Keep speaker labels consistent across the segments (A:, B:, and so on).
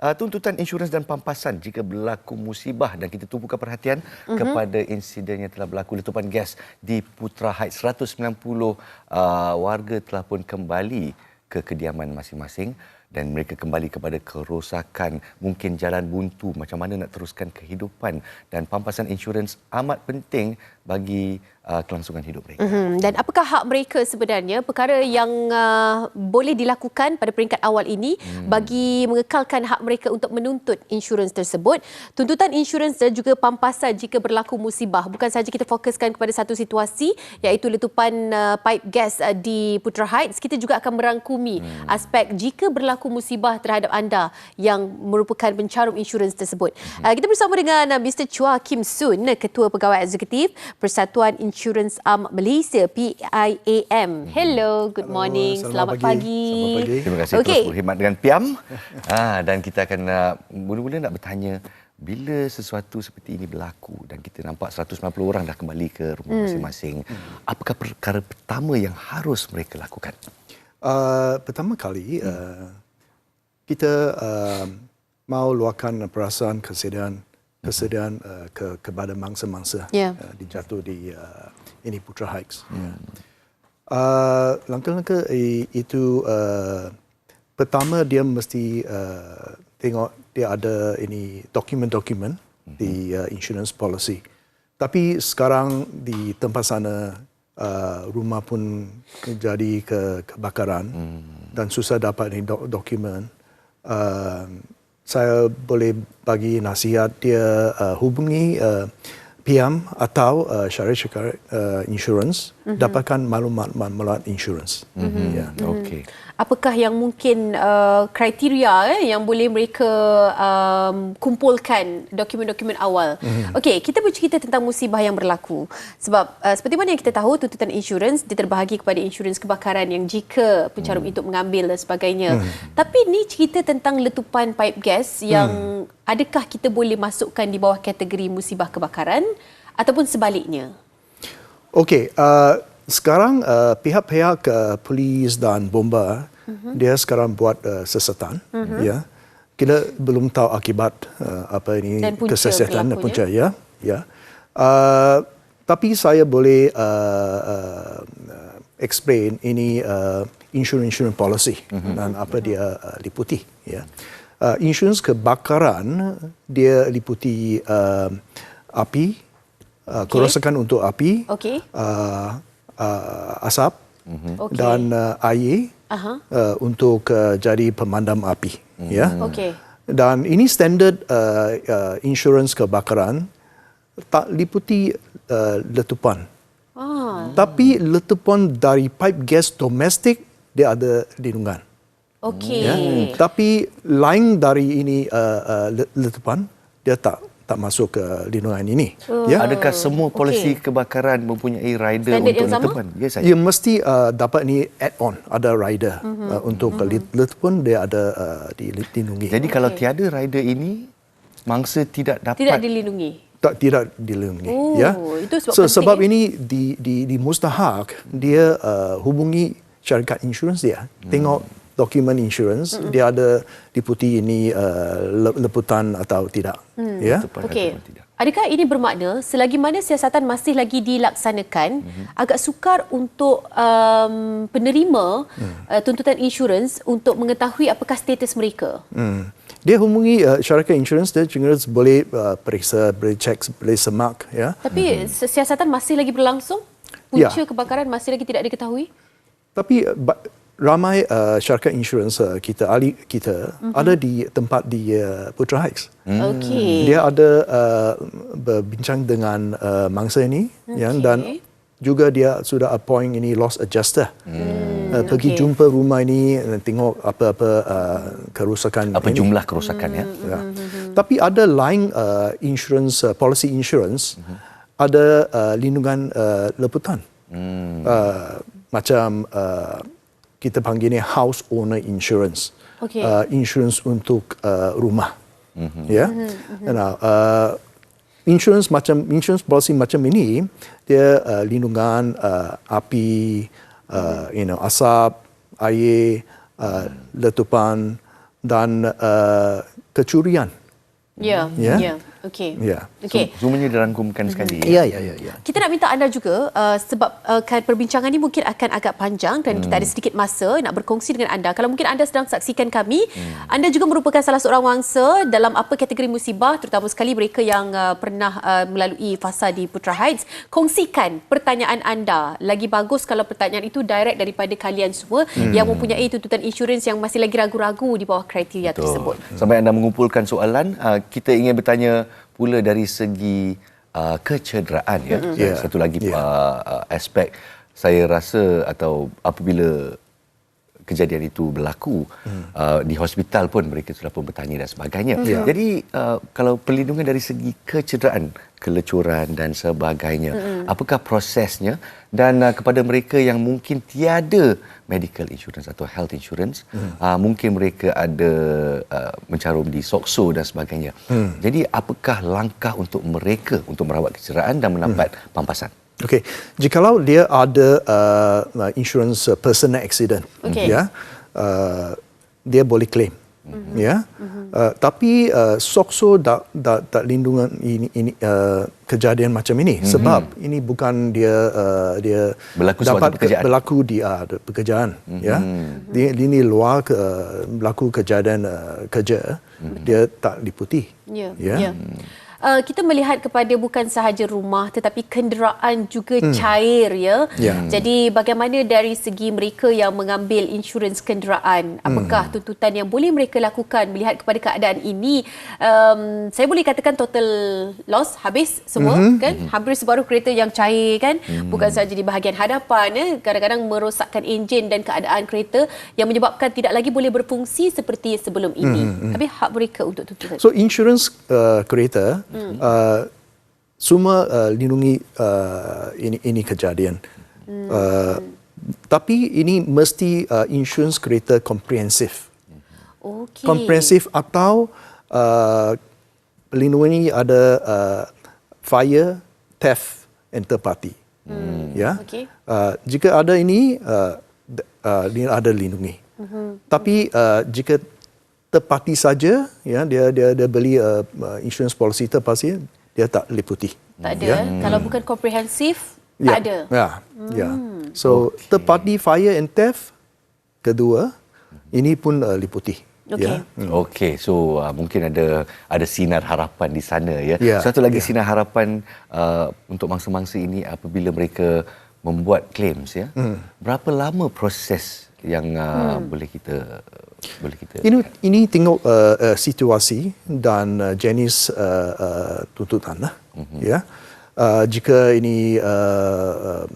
A: uh, tuntutan insurans dan pampasan jika berlaku musibah. Dan kita tumpukan perhatian mm-hmm. kepada insiden yang telah berlaku. Letupan gas di Putra Heights 190 uh, warga telah pun kembali ke kediaman masing-masing. Dan mereka kembali kepada kerosakan. Mungkin jalan buntu. Macam mana nak teruskan kehidupan. Dan pampasan insurans amat penting bagi uh, kelangsungan hidup mereka. Mm-hmm.
B: Dan apakah hak mereka sebenarnya perkara yang uh, boleh dilakukan pada peringkat awal ini mm. bagi mengekalkan hak mereka untuk menuntut insurans tersebut. Tuntutan insurans dan juga pampasan jika berlaku musibah bukan sahaja kita fokuskan kepada satu situasi iaitu letupan uh, pipe gas uh, di Putra Heights kita juga akan merangkumi mm. aspek jika berlaku musibah terhadap anda yang merupakan pencarum insurans tersebut. Hmm. Uh, kita bersama dengan uh, Mr. Chua Kim Soon, Ketua Pegawai Eksekutif Persatuan Insurans Am Malaysia PIAM. Hello, good
C: Hello,
B: morning. Selamat, selamat pagi.
A: Selamat pagi. Terima kasih okay. terus berkhidmat dengan Piam. ha, dan kita akan uh, mula-mula nak bertanya bila sesuatu seperti ini berlaku dan kita nampak 190 orang dah kembali ke rumah hmm. masing-masing, hmm. apakah perkara pertama yang harus mereka lakukan?
C: Uh, pertama kali, hmm. uh, kita uh, mau luahkan perasaan kesedihan kesedihan uh, ke kepada mangsa-mangsa yeah. uh, dijatuh di uh, ini Putra Heights. Yeah. Uh, langkah-langkah itu uh, pertama dia mesti uh, tengok dia ada ini dokumen-dokumen mm-hmm. di uh, insurance policy. Tapi sekarang di tempat sana uh, rumah pun jadi ke kebakaran mm. dan susah dapat ini do- dokumen uh, saya boleh bagi nasihat dia uh, hubungi uh, PM atau uh, syariah syariah uh, insurance mm-hmm. dapatkan maklumat melalui insurance. Mm-hmm.
B: Yeah. Okay apakah yang mungkin uh, kriteria eh, yang boleh mereka um, kumpulkan dokumen-dokumen awal. Mm-hmm. Okey, kita bercerita tentang musibah yang berlaku. Sebab uh, seperti mana yang kita tahu tuntutan insurans dia terbahagi kepada insurans kebakaran yang jika pencarum mm. itu mengambil dan sebagainya. Mm. Tapi ni cerita tentang letupan pipe gas yang mm. Adakah kita boleh masukkan di bawah kategori musibah kebakaran ataupun sebaliknya?
C: Okey, uh, sekarang uh, pihak-pihak uh, polis dan bomba uh-huh. dia sekarang buat uh, sesatan uh-huh. ya kita belum tahu akibat uh, apa ini kesesatan dan punca ya ya uh, tapi saya boleh uh, uh, explain ini uh, insurance insurance policy uh-huh. dan apa uh-huh. dia uh, liputi ya uh, insurance kebakaran dia liputi uh, api Uh, okay. kerosakan untuk api, okay. uh, uh, asap mm-hmm. okay. dan uh, air uh-huh. uh, untuk uh, jadi pemandam api mm-hmm. ya okay. dan ini standard uh, uh, insurans kebakaran tak liputi uh, letupan ah. tapi letupan dari pipe gas domestik dia ada lindungan
B: okey ya?
C: tapi lain dari ini uh, uh, letupan dia tak tak masuk ke lindungan ini.
A: Uh, ya. Adakah semua polisi okay. kebakaran mempunyai rider Standard untuk letupan?
C: Ya, saya. Ya, mesti uh, dapat ni add-on, ada rider uh-huh. uh, untuk uh-huh. letupan dia ada uh, dilindungi.
A: Jadi okay. kalau tiada rider ini, mangsa tidak dapat
B: tidak dilindungi.
C: Tak tidak dilindungi. Oh, ya. Itu sebab, so, sebab ya? ini di di di mustahak dia uh, hubungi syarikat insurans dia. Hmm. Tengok dokumen insurance mm-hmm. dia ada diputi ini uh, leputan atau tidak mm. ya
B: okey adakah ini bermakna selagi mana siasatan masih lagi dilaksanakan mm-hmm. agak sukar untuk um, penerima mm. uh, tuntutan insurans untuk mengetahui apakah status mereka mm.
C: dia hubungi uh, syarikat insurans dia juga boleh uh, periksa boleh cek boleh semak ya
B: tapi mm-hmm. siasatan masih lagi berlangsung punca ya. kebakaran masih lagi tidak diketahui
C: tapi ramai uh, syarikat insurans uh, kita ahli kita mm-hmm. ada di tempat di uh, Putra Heights.
B: Mm. Okay.
C: Dia ada uh, berbincang dengan uh, mangsa ini okay. ya dan juga dia sudah appoint ini loss adjuster. Mm. Uh, pergi okay. jumpa rumah ini dan tengok apa-apa uh, kerosakan
A: apa
C: ini.
A: jumlah kerosakan ya.
C: ya. Mm-hmm. Tapi ada lain uh, insurance uh, policy insurance mm-hmm. ada uh, lindungan uh, leputan. Mm. Uh, macam uh, kita panggil ni house owner insurance. Okay. Uh, insurance untuk uh, rumah. Mm-hmm. Ya. Yeah? Mm-hmm. Nah, uh, insurance macam insurance policy macam ini dia uh, lindungan uh, api, uh, you know, asap, air, uh, letupan dan uh, kecurian.
B: Ya,
C: Ya.
B: ya. Okey.
C: Ya.
B: Okey.
A: So, semuanya dirangkumkan sekali.
C: Ya, ya, ya, ya.
B: Kita nak minta anda juga uh, sebab uh, kan perbincangan ini mungkin akan agak panjang dan
A: Hmm.
B: kita ada sedikit masa nak berkongsi dengan anda. Kalau mungkin anda sedang saksikan kami, hmm. anda juga merupakan salah seorang wangsa dalam apa kategori musibah terutama sekali mereka yang uh, pernah uh, melalui fasa di Putra Heights. Kongsikan pertanyaan anda. Lagi bagus kalau pertanyaan itu direct daripada kalian semua hmm. yang mempunyai tuntutan insurans yang masih lagi ragu-ragu di bawah kriteria
A: Betul.
B: tersebut.
A: Sampai anda mengumpulkan soalan, uh, kita ingin bertanya pula dari segi uh, kecederaan ya.
C: Mm-hmm. Ya.
A: Satu lagi
C: Ya.
A: uh, uh, aspek saya rasa atau apabila kejadian itu berlaku hmm. uh, di hospital pun mereka sudah pun bertanya dan sebagainya.
C: Ya.
A: Jadi uh, kalau perlindungan dari segi kecederaan, kelecuran dan sebagainya, hmm. apakah prosesnya dan uh, kepada mereka yang mungkin tiada medical insurance atau health insurance, hmm. uh, mungkin mereka ada uh, mencarum di SOKSO dan sebagainya. Hmm. Jadi apakah langkah untuk mereka untuk merawat kecederaan dan mendapat hmm. pampasan?
C: Okey, jikalau dia ada uh, uh, insurance uh, personal accident,
B: Okey.
C: ya, uh, dia boleh claim, mm-hmm. ya. Mm-hmm. Uh, tapi uh, SOKSO tak tak tak lindungan ini ini uh, kejadian macam ini mm-hmm. sebab ini bukan dia uh, dia
A: Berlaku
C: dapat
A: pekerjaan.
C: berlaku di uh, pekerjaan, mm-hmm. ya. Dia ini luar ke, uh, berlaku kejadian uh, kerja, mm-hmm. dia tak liputi,
B: Ya.
C: ya.
B: ya. Uh, kita melihat kepada bukan sahaja rumah tetapi kenderaan juga hmm. cair ya.
C: Ya.
B: Jadi bagaimana dari segi mereka yang mengambil insurans kenderaan apakah
C: Hmm.
B: tuntutan yang boleh mereka lakukan melihat kepada keadaan ini um, saya boleh katakan total loss habis semua
C: Mhm.
B: kan habis separuh kereta yang cair kan
C: Hmm.
B: bukan sahaja di bahagian hadapan ya kadang-kadang merosakkan enjin dan keadaan kereta yang menyebabkan tidak lagi boleh berfungsi seperti sebelum ini. Habis hak mereka untuk tuntutan.
C: Hmm, So insurance uh, kereta hmm. uh, semua uh, lindungi uh, ini ini kejadian. Hmm. Uh, tapi ini mesti uh, insurance kereta komprehensif.
B: Okey.
C: Komprehensif atau uh, pelindungan ini ada uh, fire, theft and third party. Hmm. Ya.
B: Okey.
C: Uh, jika ada ini uh, uh, ada lindungi. Mm-hmm. Tapi uh, jika third party saja ya dia dia dia beli uh, uh, insurance policy third party dia tak liputi.
B: Tak ada.
C: Ya.
B: Kalau bukan komprehensif,
C: Ya.
B: tak ada.
C: Ya. Ya. So okay. third party fire and theft kedua ini pun uh, liputi.
B: Okey.
C: Ya.
A: Okey, so uh, mungkin ada ada sinar harapan di sana ya.
C: Ya,
A: Satu lagi
C: ya.
A: sinar harapan uh, untuk mangsa-mangsa ini apabila mereka membuat claims ya. Hmm. Berapa lama proses yang uh, hmm. boleh kita boleh kita
C: Ini ini tengok uh, uh, situasi dan uh, jenis uh, uh, tuntutan lah. Mm-hmm. Ya. Uh, jika ini uh, uh,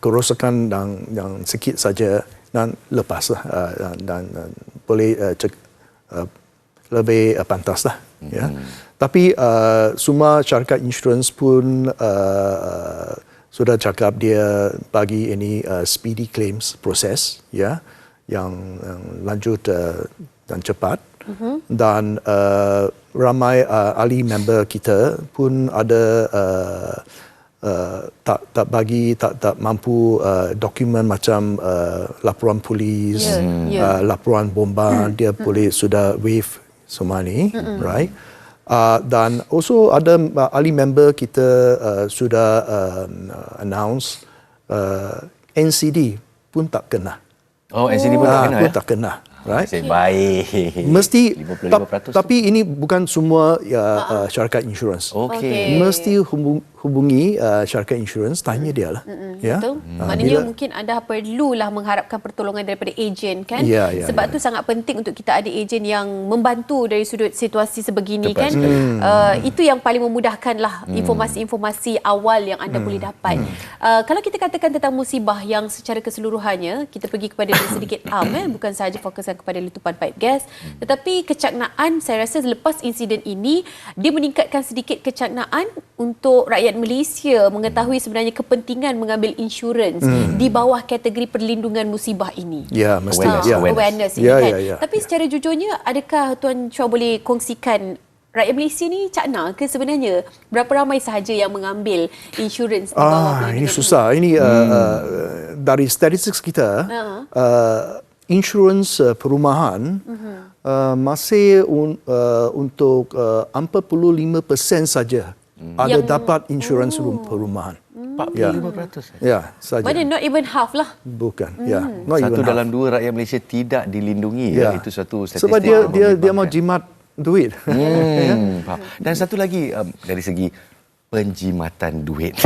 C: kerosakan yang yang sikit saja dan lepas lah uh, dan, dan uh, boleh uh, cek, uh, lebih uh, pantas lah. Mm-hmm. Ya. Tapi uh, semua syarikat insurans pun uh, uh, sudah cakap dia bagi ini uh, speedy claims proses ya yang, yang lanjut uh, dan cepat. Mm-hmm. dan uh, ramai uh, ahli member kita pun ada uh, uh, tak tak bagi tak tak mampu uh, dokumen macam uh, laporan polis
B: Ya, ya.
C: uh, laporan bomba. Dia boleh sudah waive semua ni right Uh, dan also ada uh, ahli member kita uh, sudah uh, announce uh, NCD pun tak kena.
A: Oh, NCD pun tak
C: Ah,
A: kena
C: pun
A: ya.
C: tak kena. Right?
A: Nasib baik.
C: Mesti
A: 55%.
C: tap, tapi ini bukan semua ya, uh, syarikat insurance.
A: Okey.
B: Okey.
C: Mesti hubung, hubungi uh, syarikat insurance tanya dia lah. Ya.
B: Betul.
C: Ah,
B: Maknanya
C: bila-
B: mungkin anda perlulah mengharapkan pertolongan daripada ejen kan?
C: Ya, ya,
B: Sebab
C: ya.
B: tu sangat penting untuk kita ada ejen yang membantu dari sudut situasi sebegini
A: Tepat
B: kan.
A: sekali.
B: Uh, itu yang paling memudahkanlah informasi-informasi awal yang anda boleh dapat. Uh, kalau kita katakan tentang musibah yang secara keseluruhannya kita pergi kepada sedikit am eh bukan sahaja fokuskan kepada letupan pipe gas tetapi kecaknaan saya rasa selepas insiden ini dia meningkatkan sedikit kecaknaan untuk rakyat Malaysia mengetahui sebenarnya kepentingan mengambil insurans di bawah kategori perlindungan musibah ini.
C: Ya, mesti.
A: Awareness,
C: ya.
B: Ah, awareness ini
C: Ya,
B: kan.
C: ya, ya.
B: Tapi secara jujurnya adakah Tuan Chua boleh kongsikan rakyat Malaysia ni cakna ke sebenarnya berapa ramai sahaja yang mengambil insurans di bawah
C: Ah, ini susah. Ini uh, uh, dari statistik kita,
B: Uh-huh.
C: uh, insurans uh, perumahan
B: Mhm.
C: uh, masih un, uh, untuk uh, 45% saja ada
B: Yang-
C: dapat insurans rum, perumahan.
A: 45%.
C: Ya, saja.
B: Mana not even half lah.
C: Bukan. Ya, not
A: Satu
C: even half.
A: dalam dua rakyat Malaysia tidak dilindungi. Ya. Itu satu statistik.
C: Sebab dia dia dia mau jimat duit.
A: Hmm. Dan satu lagi um, dari segi penjimatan duit.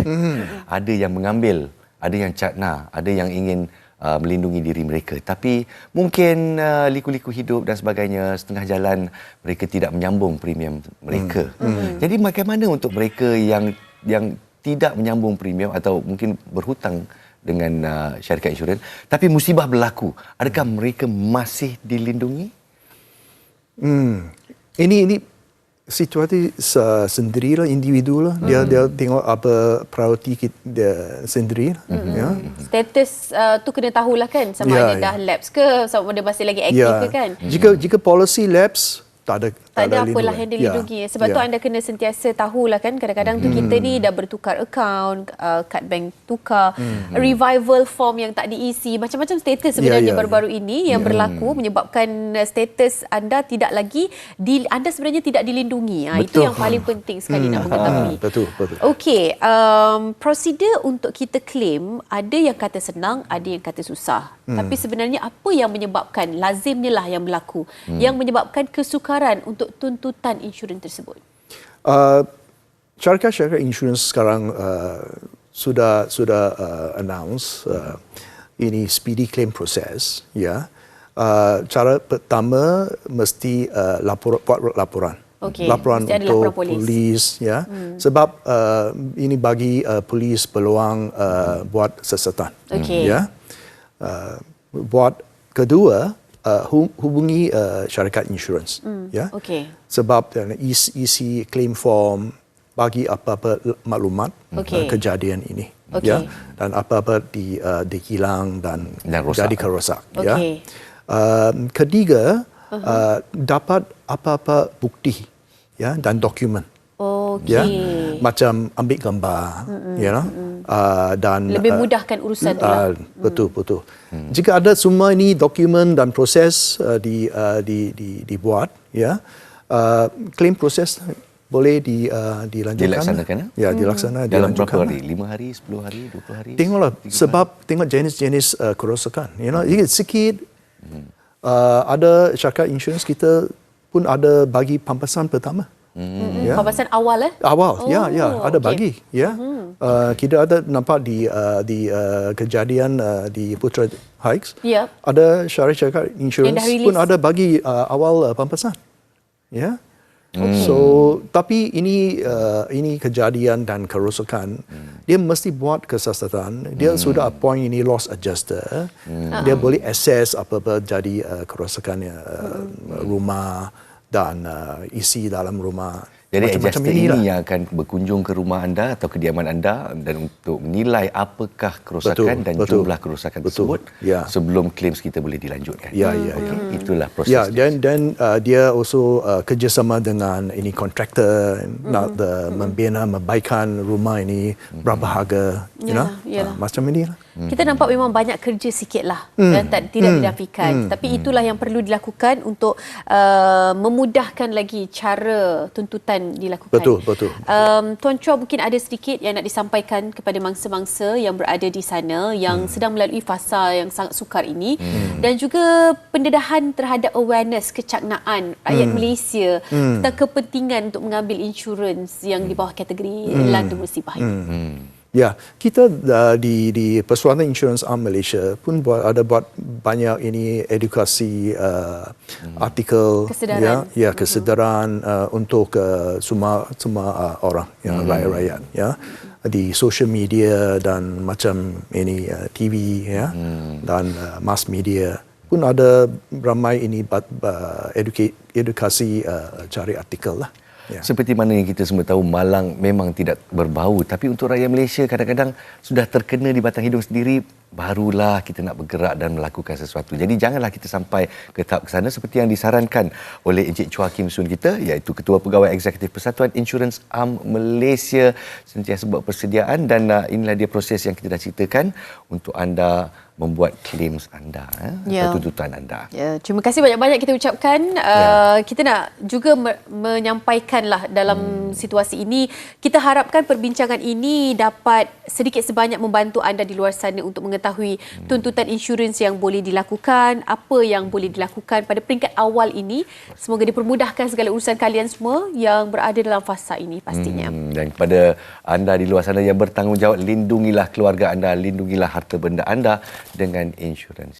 A: ada yang mengambil, ada yang cakna, ada yang ingin uh, melindungi diri mereka. Tapi mungkin uh, liku-liku hidup dan sebagainya setengah jalan mereka tidak menyambung premium mereka. Jadi bagaimana untuk mereka yang yang tidak menyambung premium atau mungkin berhutang dengan uh, syarikat insurans tapi musibah berlaku, adakah mereka masih dilindungi?
C: Hmm. Ini ini situasi se- sendiri lah individu lah. Dia dia tengok apa priority kita dia sendiri.
B: Hmm.
C: Ya.
B: Status uh, tu kena tahulah kan sama
C: Ya,
B: ada
C: ya.
B: dah lapse ke sama ada masih lagi aktif
C: Ya.
B: ke kan.
C: Jika jika policy lapse tak ada
B: tak ada apa lah yang dilindungi.
C: Ya,
B: Sebab
C: ya.
B: tu anda kena sentiasa tahulah kan kadang-kadang tu kita ni dah bertukar akaun, uh, kad bank tukar, revival form yang tak diisi, macam-macam status sebenarnya
C: ya,
B: baru-baru ini yang berlaku menyebabkan uh, status anda tidak lagi di, anda sebenarnya tidak dilindungi. Ha, itu yang paling penting sekali nak mengetahui.
C: Ah, betul, betul.
B: Okey, um, prosedur untuk kita claim ada yang kata senang, ada yang kata susah. Hmm. Tapi sebenarnya apa yang menyebabkan lazimnya lah yang berlaku hmm. yang menyebabkan kesukaran untuk tuntutan insurans tersebut.
C: Uh, syarikat-syarikat insurans sekarang uh, sudah sudah uh, announce uh, ini speedy claim process ya. Uh, cara pertama mesti uh, lapor buat laporan.
B: Okey,
C: laporan
B: mesti
C: untuk
B: laporan polis.
C: polis ya. Hmm. Sebab uh, ini bagi uh, polis peluang uh, buat siasatan.
B: Okey.
C: Ya. Uh, buat kedua uh, hu- hubungi uh, syarikat insurans ya
B: Okey.
C: sebab uh, isi, isi claim form bagi apa-apa maklumat
B: Okey.
C: uh, kejadian ini
B: Okey.
C: ya dan apa-apa di uh, dihilang dan,
A: Dan rosak.
C: jadi kerosak ya
B: Okey.
C: uh, ketiga uh, dapat apa-apa bukti ya dan dokumen
B: Okey.
C: ya macam ambil gambar ya know, uh, dan
B: Lebih
C: uh,
B: mudahkan urusan tu lah.
C: Ah, betul betul. Jika ada semua ini dokumen dan proses uh, di, uh, di di dibuat ya uh, claim proses boleh di uh, dilanjutkan.
A: Dilaksanakan, ya?
C: Ya, dilaksana
A: Dalam
C: dilanjutkan.
A: berapa hari? Lima hari, sepuluh hari, dua puluh hari?
C: Tengoklah sebab tengok jenis-jenis uh, kerosakan. You know, mm. sikit uh, ada syarikat insurans kita pun ada bagi pampasan pertama.
B: Hmm.
C: Ya.
B: Papasan awal eh?
C: Awal, ya, ya,
B: Oh,
C: ada
B: okey.
C: bagi, ya. Uh, kita ada nampak di uh, di uh, kejadian uh, di Putra Heights.
B: Ya.
C: Ada syarikat insurance
B: Yang dah release.
C: pun ada bagi uh, awal uh, pampasan, ya. So, tapi ini uh, ini kejadian dan kerosakan, dia mesti buat kesiasatan. Dia sudah appoint ini loss adjuster. Dia boleh assess apa-apa jadi uh, kerosakan uh, rumah dan uh, isi dalam rumah.
A: Jadi adjuster
C: inilah.
A: ini yang akan berkunjung ke rumah anda atau kediaman anda dan untuk menilai apakah kerosakan
C: Betul,
A: dan
C: betul.
A: jumlah kerosakan
C: Betul,
A: tersebut
C: ya.
A: sebelum claims kita boleh dilanjutkan.
C: Ya, ya, ya.
A: Okey, Itulah proses.
C: Ya, dan dan uh, dia also uh, kerjasama dengan ini kontraktor nak uh, membina membaikkan rumah ini berapa harga, you know,
B: Yalah, yalah.
C: Uh, macam ini lah.
B: Kita nampak memang banyak kerja sikit lah dan tak, tidak dinafikan. Tapi itulah yang perlu dilakukan untuk uh, memudahkan lagi cara tuntutan dilakukan.
C: Betul, betul.
B: Um, Tuan Chua mungkin ada sedikit yang nak disampaikan kepada mangsa-mangsa yang berada di sana yang sedang melalui fasa yang sangat sukar ini dan juga pendedahan terhadap awareness kecaknaan rakyat Malaysia tentang kepentingan untuk mengambil insurans yang di bawah kategori landa musibah ini.
C: Ya, kita uh, di di Persatuan Insurans Arm Malaysia pun buat ada buat banyak ini edukasi uh, artikel
B: Kesedaran.
C: ya, ya kesedaran uh, untuk uh, semua semua uh, orang yang rakyat-rakyat ya. Di social media dan macam ini uh, TV ya. Dan uh, mass media pun ada ramai ini bat, uh, educa- edukasi uh, cari artikel lah. Ya.
A: Seperti mana yang kita semua tahu Malang memang tidak berbau tapi untuk rakyat Malaysia kadang-kadang sudah terkena di batang hidung sendiri barulah kita nak bergerak dan melakukan sesuatu. Jadi janganlah kita sampai ke tahap ke sana seperti yang disarankan oleh Encik Chua Kim Sun kita iaitu Ketua Pegawai Eksekutif Persatuan Insurans Am Malaysia sentiasa buat persediaan dan uh, inilah dia proses yang kita dah ceritakan untuk anda membuat claims anda, eh,
B: Ya.
A: atau tuntutan anda.
B: Ya, terima kasih banyak-banyak kita ucapkan. Uh, kita nak juga me- menyampaikanlah dalam hmm. situasi ini, kita harapkan perbincangan ini dapat sedikit sebanyak membantu anda di luar sana untuk mengetahui hmm. tuntutan insurans yang boleh dilakukan, apa yang boleh dilakukan pada peringkat awal ini. Semoga dipermudahkan segala urusan kalian semua yang berada dalam fasa ini pastinya.
A: Hmm, dan kepada anda di luar sana yang bertanggungjawab, lindungilah keluarga anda, lindungilah harta benda anda dengan insurans.